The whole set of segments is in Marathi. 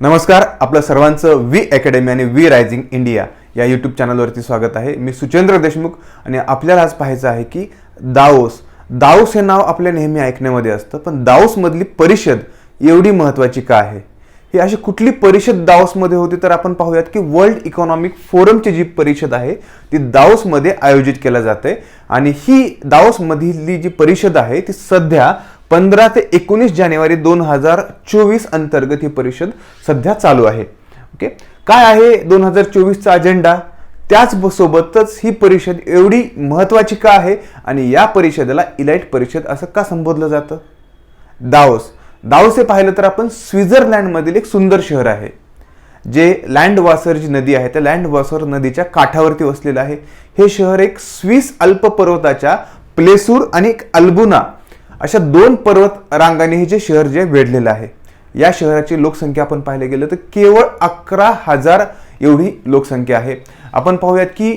नमस्कार आपलं सर्वांचं वी अकॅडमी आणि वी रायझिंग इंडिया या यूट्यूब चॅनलवरती स्वागत आहे. मी सुचेंद्र देशमुख आणि आपल्याला आज पाहायचं आहे की दाओस दाओस हे नाव आपल्या नेहमी ऐकण्यामध्ये असतं पण दाओसमधली परिषद एवढी महत्त्वाची का आहे? ही अशी कुठली परिषद दाओसमध्ये होती तर आपण पाहूयात की वर्ल्ड इकॉनॉमिक फोरमची जी परिषद आहे ती दाओसमध्ये आयोजित केल्या जाते. आणि ही दाओसमधली जी परिषद आहे ती सध्या पंधरा ते एकोणीस जानेवारी दोन हजार चोवीस अंतर्गत ही परिषद सध्या चालू आहे. ओके काय आहे दोन हजार चोवीसचा अजेंडा त्याच सोबतच ही परिषद एवढी महत्त्वाची का आहे? आणि या परिषदेला इलाइट परिषद असं का संबोधलं जातं? दाओस दाओस हे पाहिलं तर आपण स्वित्झर्लंडमधील एक सुंदर शहर आहे जे लँड वासर जी नदी आहे. त्या लँड वासर नदीच्या काठावरती वसलेलं आहे. हे शहर एक स्विस अल्प पर्वताच्या प्लेसूर आणि एक अल्बुना अशा दोन पर्वत रांगाने हे जे शहर जे वेढलेलं आहे या शहराची लोकसंख्या आपण पाहायला गेलं तर केवळ अकरा हजार एवढी लोकसंख्या आहे. आपण पाहूयात की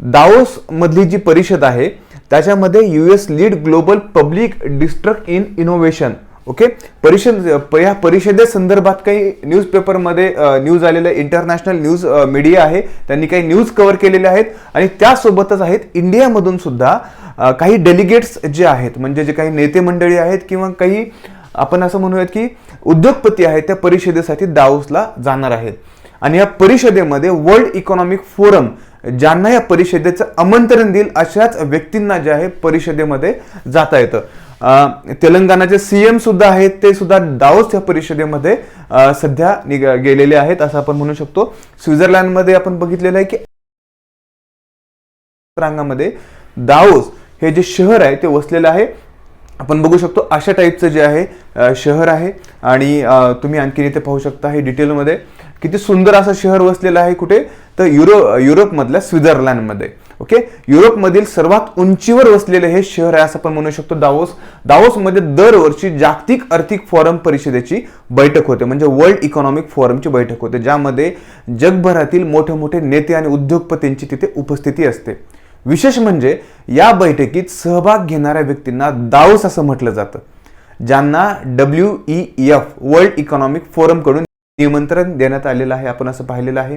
दाओसमधली जी परिषद आहे त्याच्यामध्ये U S lead global public distract in innovation okay? परिषद या परिषदे संदर्भात काही न्यूजपेपरमध्ये न्यूज आलेलं इंटरनॅशनल न्यूज मीडिया आहे. त्यांनी काही न्यूज कव्हर केलेले आहेत. आणि त्यासोबतच आहेत इंडियामधून सुद्धा काही डेलिगेट्स जे आहेत म्हणजे जे काही नेते मंडळी आहेत किंवा काही आपण असं म्हणूयात की उद्योगपती आहेत त्या परिषदेसाठी दाऊसला जाणार आहेत. आणि या परिषदेमध्ये वर्ल्ड इकॉनॉमिक फोरम ज्यांना या परिषदेचं आमंत्रण देईल अशाच व्यक्तींना जे आहे परिषदेमध्ये जाता येतं. तेलंगणाचे सीएम सुद्धा आहेत ते सुद्धा दाओस या परिषदेमध्ये सध्या निघ गेलेले आहेत असं आपण म्हणू शकतो. स्वित्झर्लंडमध्ये आपण बघितलेलं आहे की रांगामध्ये दाओस हे जे शहर आहे ते वसलेलं आहे. आपण बघू शकतो अशा टाईपचं जे आहे शहर आहे. आणि तुम्ही आणखीन इथे पाहू शकता हे डिटेलमध्ये किती सुंदर असं शहर वसलेलं आहे कुठे? तर युरो युरोपमधल्या स्वित्झर्लंडमध्ये. ओके? युरोपमधील सर्वात उंचीवर वसलेले हे शहर आहे असं आपण म्हणू शकतो दावोस. दावोसमध्ये दरवर्षी जागतिक आर्थिक फोरम परिषदेची बैठक होते. म्हणजे वर्ल्ड इकॉनॉमिक फोरमची बैठक होते ज्यामध्ये जगभरातील मोठे मोठे नेते आणि उद्योगपतींची तिथे उपस्थिती असते. विशेष म्हणजे या बैठकीत सहभाग घेणाऱ्या व्यक्तींना दावोस असं म्हटलं जातं ज्यांना W E F world economic फोरमकडून निमंत्रण देण्यात आलेलं आहे आपण असं पाहिलेलं आहे.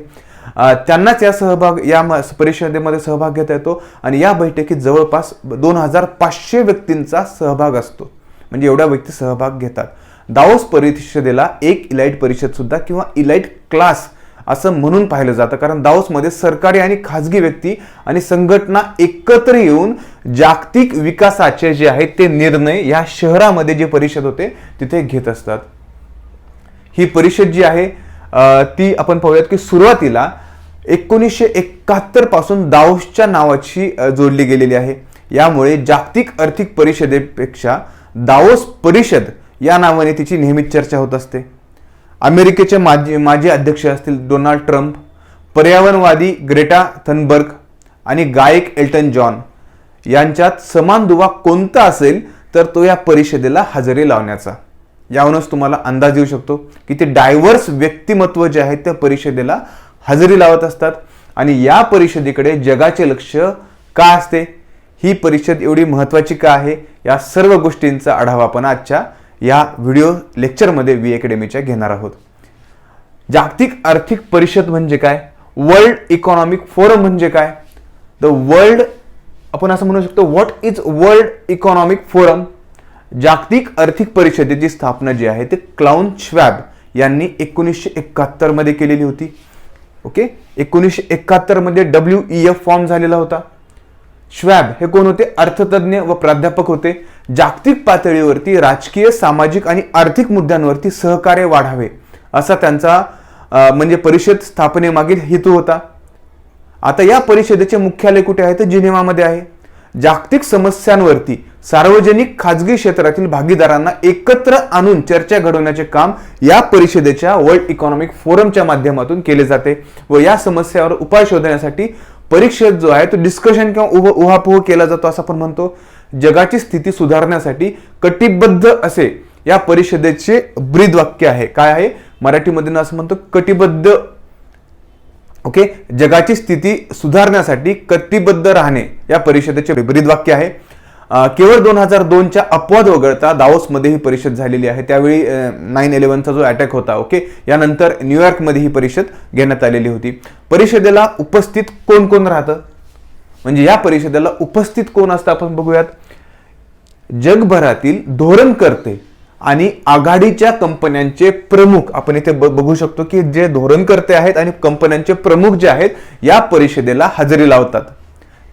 त्यांनाच या सहभाग या परिषदेमध्ये सहभाग घेता येतो आणि या बैठकीत जवळपास दोन हजार पाचशे व्यक्तींचा सहभाग असतो. म्हणजे एवढ्या व्यक्ती सहभाग घेतात. दावोस परिषदेला एक इलाइट परिषद सुद्धा किंवा इलाइट क्लास असं म्हणून पाहिलं जातं. कारण दाओसमध्ये सरकारी आणि खाजगी व्यक्ती आणि संघटना एकत्र येऊन जागतिक विकासाचे जे आहेत ते निर्णय या शहरामध्ये जे परिषद होते तिथे घेत असतात. ही परिषद जी आहे ती आपण पाहूयात की सुरुवातीला एकोणीसशे एकाहत्तरपासून दाओसच्या नावाची जोडली गेलेली आहे. यामुळे जागतिक आर्थिक परिषदेपेक्षा दाओस परिषद या नावाने तिची नेहमीच चर्चा होत असते. अमेरिकेचे माजी माजी अध्यक्ष असतील डोनाल्ड ट्रम्प पर्यावरणवादी ग्रेटा थनबर्ग आणि गायक एल्टन जॉन यांच्यात समान दुवा कोणता असेल तर तो या परिषदेला हजेरी लावण्याचा. यावरूनच तुम्हाला अंदाज येऊ शकतो की ते डायव्हर्स व्यक्तिमत्व जे आहेत त्या परिषदेला हजेरी लावत असतात. आणि या परिषदेकडे जगाचे लक्ष का असते? ही परिषद एवढी महत्त्वाची का आहे? या सर्व गोष्टींचा आढावा आपण आजच्या या व्हिडिओ लेक्चरमध्ये वी अकॅडमीच्या घेणार आहोत. जागतिक आर्थिक परिषद म्हणजे काय? वर्ल्ड इकॉनॉमिक फोरम म्हणजे काय? द वर्ल्ड आपण असं म्हणू शकतो what is world economic forum जागतिक आर्थिक परिषदेची स्थापना जी आहे ते क्लाउन श्वॅब यांनी एकोणीसशे एकाहत्तरमध्ये केलेली होती. ओके? एकोणीसशे एकाहत्तरमध्ये डब्ल्यू ई एफ फॉर्म झालेला होता. श्वॅब हे कोण होते? अर्थतज्ञ व प्राध्यापक होते. जागतिक पातळीवरती राजकीय सामाजिक आणि आर्थिक मुद्द्यांवरती सहकार्य वाढावे असा त्यांचा म्हणजे परिषद स्थापनेमागील हेतू होता. आता या परिषदेचे मुख्यालय कुठे आहे? तर जिनेवामध्ये आहे. जागतिक समस्यांवरती सार्वजनिक खाजगी क्षेत्रातील भागीदारांना एकत्र आणून चर्चा घडवण्याचे काम या परिषदेच्या वर्ल्ड इकॉनॉमिक फोरमच्या माध्यमातून केले जाते व या समस्यावर उपाय शोधण्यासाठी परीक्षेत जो आहे तो डिस्कशन किंवा उभ उहापोह केला जातो असं आपण म्हणतो. जगाची स्थिती सुधारण्यासाठी कटिबद्ध असे या परिषदेचे ब्रीद वाक्य आहे. काय आहे? मराठीमध्ये असं म्हणतो कटिबद्ध. ओके? जगाची स्थिती सुधारण्यासाठी कटिबद्ध राहणे या परिषदेचे ब्रीद वाक्य आहे. केवळ दोन हजार दोनच्या अपवाद वगळता दाओसमध्ये ही परिषद झालेली आहे. त्यावेळी नाईन इलेव्हनचा जो अटॅक होता ओके? यानंतर न्यूयॉर्कमध्ये ही परिषद घेण्यात आलेली होती. परिषदेला उपस्थित कोण कोण राहतं? म्हणजे या परिषदेला उपस्थित कोण असतं आपण बघूयात. जगभरातील धोरणकर्ते आणि आघाडीच्या कंपन्यांचे प्रमुख आपण इथे ब- बघू शकतो की जे धोरणकर्ते आहेत आणि कंपन्यांचे प्रमुख जे आहेत या परिषदेला हजेरी लावतात.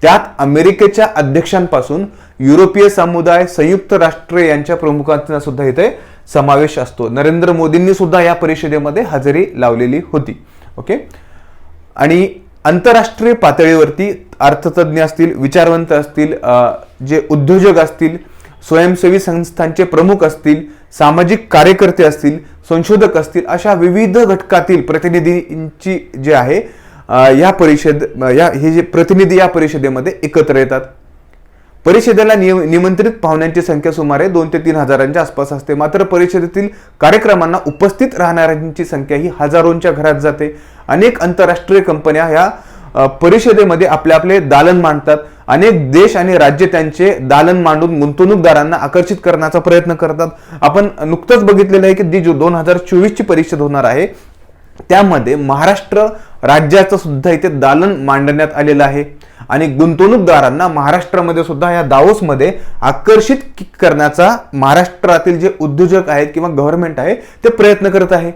त्यात अमेरिकेच्या अध्यक्षांपासून युरोपीय समुदाय संयुक्त राष्ट्र यांच्या प्रमुखांचा सुद्धा इथे समावेश असतो. नरेंद्र मोदींनी सुद्धा या परिषदेमध्ये हजेरी लावलेली होती. ओके? आणि आंतरराष्ट्रीय पातळीवरती अर्थतज्ञ असतील विचारवंत असतील जे उद्योजक असतील स्वयंसेवी संस्थांचे प्रमुख असतील सामाजिक कार्यकर्ते असतील संशोधक असतील अशा विविध घटकातील प्रतिनिधींची जे आहे या परिषद या हे जे प्रतिनिधी या परिषदेमध्ये एकत्र येतात. परिषदेला निय- निमंत्रित पाहुण्यांची संख्या सुमारे दोन ते तीन हजारांच्या आसपास असते. मात्र परिषदेतील कार्यक्रमांना उपस्थित राहणाऱ्यांची संख्या ही हजारोंच्या घरात जाते. अनेक आंतरराष्ट्रीय कंपन्या ह्या परिषदेमध्ये आपले आपले दालन मांडतात. अनेक देश आणि राज्य त्यांचे दालन मांडून गुंतवणूकदारांना आकर्षित करण्याचा प्रयत्न करतात. आपण नुकतंच बघितलेलं आहे की जी जो दोन हजार चोवीसची परिषद होणार आहे त्यामध्ये महाराष्ट्र राज्याचं सुद्धा इथे दालन मांडण्यात आलेलं आहे. आणि गुंतवणूकदारांना महाराष्ट्रामध्ये सुद्धा या दावोसमध्ये आकर्षित करण्याचा महाराष्ट्रातील जे उद्योजक आहेत किंवा गव्हर्नमेंट आहे ते प्रयत्न करत आहे.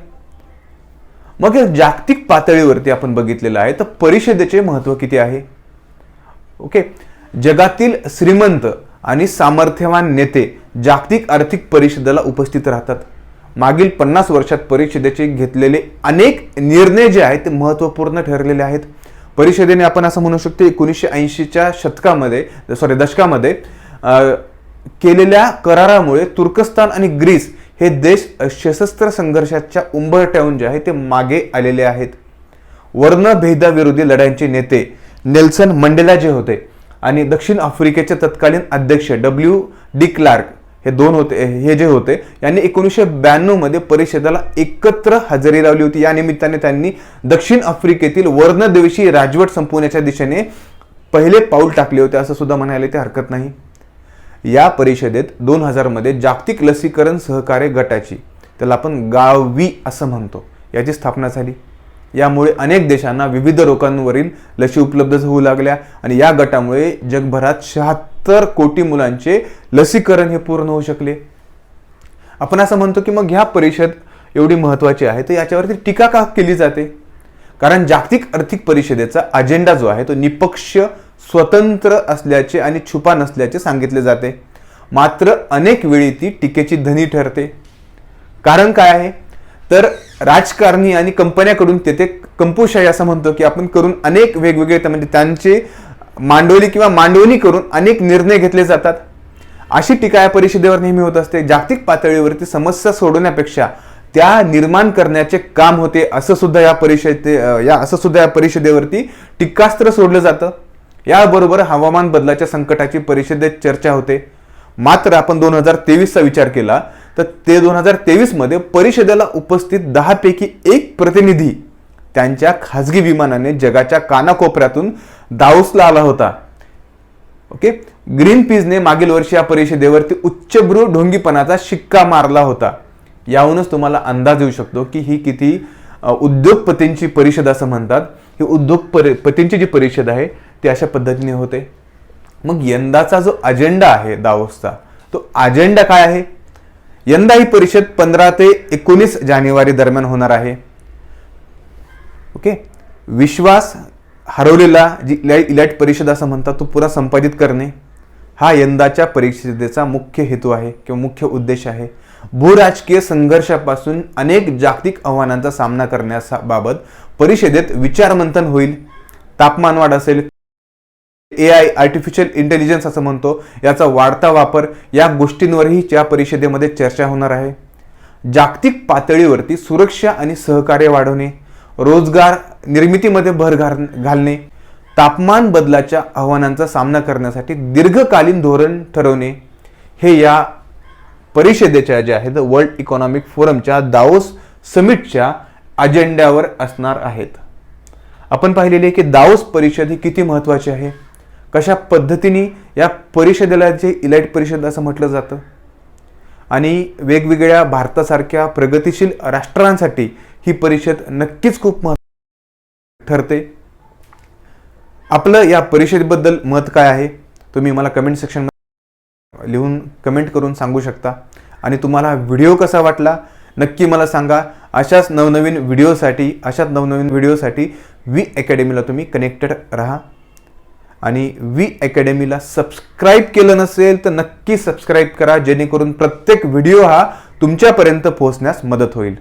मग या जागतिक पातळीवरती आपण बघितलेलं आहे तर परिषदेचे महत्त्व किती आहे? ओके. जगातील श्रीमंत आणि सामर्थ्यवान नेते जागतिक आर्थिक परिषदेला उपस्थित राहतात. मागील पन्नास वर्षात परिषदेचे घेतलेले अनेक निर्णय जे आहेत ते महत्त्वपूर्ण ठरलेले आहेत. परिषदेने आपण असं म्हणू शकतो एकोणीसशे ऐंशीच्या शतकामध्ये सॉरी दशकामध्ये केलेल्या करारामुळे तुर्कस्तान आणि ग्रीस हे देश सशस्त्र संघर्षाच्या उंबरट्याहून जे आहे ते मागे आलेले आहेत. वर्णभेदाविरोधी लढ्यांचे नेते नेल्सन मंडेला जे होते आणि दक्षिण आफ्रिकेचे तत्कालीन अध्यक्ष डब्ल्यू डी क्लार्क हे दोन होते हे जे होते यांनी एकोणीसशे ब्याण्णवमध्ये परिषदेला एकत्र हजेरी लावली होती. या निमित्ताने त्यांनी दक्षिण आफ्रिकेतील वर्णद्वेषी राजवट संपवण्याच्या दिशेने पहिले पाऊल टाकले होते असं सुद्धा म्हणायला ते हरकत नाही. या परिषदेत दोन हजारमध्ये जागतिक लसीकरण सहकार्य गटाची त्याला आपण गावी असं म्हणतो याची स्थापना झाली. यामुळे अनेक देशांना विविध रोगांवरील लसी उपलब्ध होऊ लागल्या आणि या गटामुळे जगभरात शहात्तर सत्तर कोटी मुलांचे लसीकरण हे पूर्ण होऊ शकले. आपण असं म्हणतो की मग ह्या परिषद एवढी महत्त्वाची आहे तर याच्यावरती टीका का केली जाते? कारण जागतिक आर्थिक परिषदेचा अजेंडा जो आहे तो निपक्ष स्वतंत्र असल्याचे आणि छुपा नसल्याचे सांगितले जाते. मात्र अनेक वेळी ती टीकेची धनी ठरते. कारण काय आहे? तर राजकारणी आणि कंपन्याकडून तेथे कंपोशाही असं म्हणतो की आपण करून अनेक वेगवेगळे म्हणजे त्यांचे मांडवली किंवा मांडवणी करून अनेक निर्णय घेतले जातात. अशी टीका या परिषदेवर नेहमी होत असते. जागतिक पातळीवरती समस्या सोडवण्यापेक्षा त्या निर्माण करण्याचे काम होते असं सुद्धा या परिषदे या असं सुद्धा या परिषदेवरती टीकास्त्र सोडलं जातं. याबरोबर हवामान बदलाच्या संकटाची परिषदेत चर्चा होते. मात्र आपण दोन हजार तेवीसचा विचार केला तर ते दोन हजार तेवीसमध्ये परिषदेला उपस्थित दहापैकी एक प्रतिनिधी त्यांच्या खाजगी विमानाने जगाच्या कानाकोपऱ्यातून दाऊसला आला होता. ओके? ग्रीन पीजने मागील वर्षी या परिषदेवरती उच्चभ्रू ढोंगीपणाचा शिक्का मारला होता. याहूनच तुम्हाला अंदाज येऊ शकतो की ही किती उद्योगपतींची परिषद असं म्हणतात. ही उद्योगपतींची जी परिषद आहे ती अशा पद्धतीने होते. मग यंदाचा जो अजेंडा आहे दावोसचा तो अजेंडा काय आहे? यंदा ही परिषद पंधरा ते एकोणीस जानेवारी दरम्यान होणार आहे. ओके? विश्वास हरवलेला जी इलाइट इलाइट परिषद असं म्हणतात तो पुरा संपादित करणे हा यंदाच्या परिषदेचा मुख्य हेतू आहे किंवा मुख्य उद्देश आहे. भूराजकीय संघर्षापासून अनेक जागतिक आव्हानांचा सामना करण्याबाबत परिषदेत विचारमंथन होईल. तापमानवाढ असेल ए आय आर्टिफिशियल इंटेलिजन्स असं म्हणतो याचा वाढता वापर या गोष्टींवरही या परिषदेमध्ये चर्चा होणार आहे. जागतिक पातळीवरती सुरक्षा आणि सहकार्य वाढवणे रोजगार निर्मितीमध्ये भर घाल घालणे तापमान बदलाच्या आव्हानांचा सामना करण्यासाठी दीर्घकालीन धोरण ठरवणे हे या परिषदेच्या ज्या आहेत वर्ल्ड इकॉनॉमिक फोरमच्या दाओस समिटच्या अजेंड्यावर असणार आहेत. आपण पाहिलेले आहे की दाओस परिषद ही किती महत्त्वाची आहे? कशा पद्धतीने या परिषदेला जे इलाइट परिषद असं म्हटलं जातं? आणि वेगवेगळ्या भारतासारख्या प्रगतिशील राष्ट्रांसाठी ही परिषद नक्कीच खूप महत्त्व ठरते. आपलं या परिषदेबद्दल मत काय आहे? तुम्ही मला कमेंट सेक्शन लिहून कमेंट करून सांगू शकता. आणि तुम्हाला व्हिडिओ कसा वाटला नक्की मला सांगा. अशाच नवनवीन व्हिडिओसाठी अशाच नवनवीन व्हिडिओसाठी वी अकॅडमीला तुम्ही कनेक्टेड राहा. आणि वी अकॅडमीला सबस्क्राईब केलं नसेल तर नक्की सबस्क्राईब करा जेणेकरून प्रत्येक व्हिडिओ हा तुमच्यापर्यंत पोहोचण्यास मदत होईल.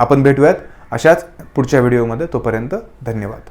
आपण भेटूयात. अशाच पुढच्या व्हिडिओमध्ये तोपर्यंत धन्यवाद.